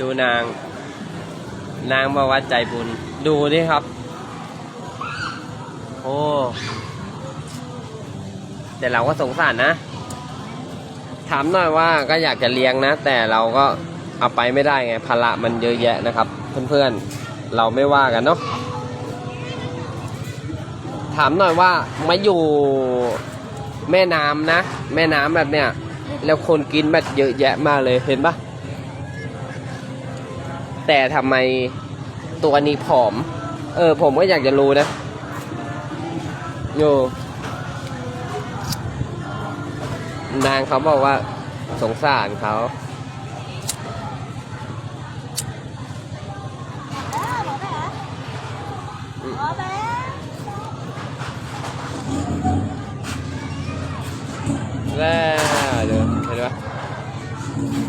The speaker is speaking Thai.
ดูนาง นางมาวัดใจบุญ ดูนี่ครับ โอ้แต่เราก็สงสารนะ ถามหน่อยว่าก็อยากจะเลี้ยงนะ แต่เราก็เอาไปไม่ได้ไงภาระมันเยอะแยะนะครับ เพื่อนๆ เราไม่ว่ากันเนาะถามหน่อยว่ามาอยู่แม่น้ำนะ แม่น้ำแบบเนี้ยแล้วคนกินแบบเยอะแยะมากเลยเห็นปะ แต่ทำไมตัวนี้ผอม เออ ผมก็อยากจะรู้นะโยนางเขาบอกว่าสงสารเขา แล้วเดี๋ยวเห็นไหม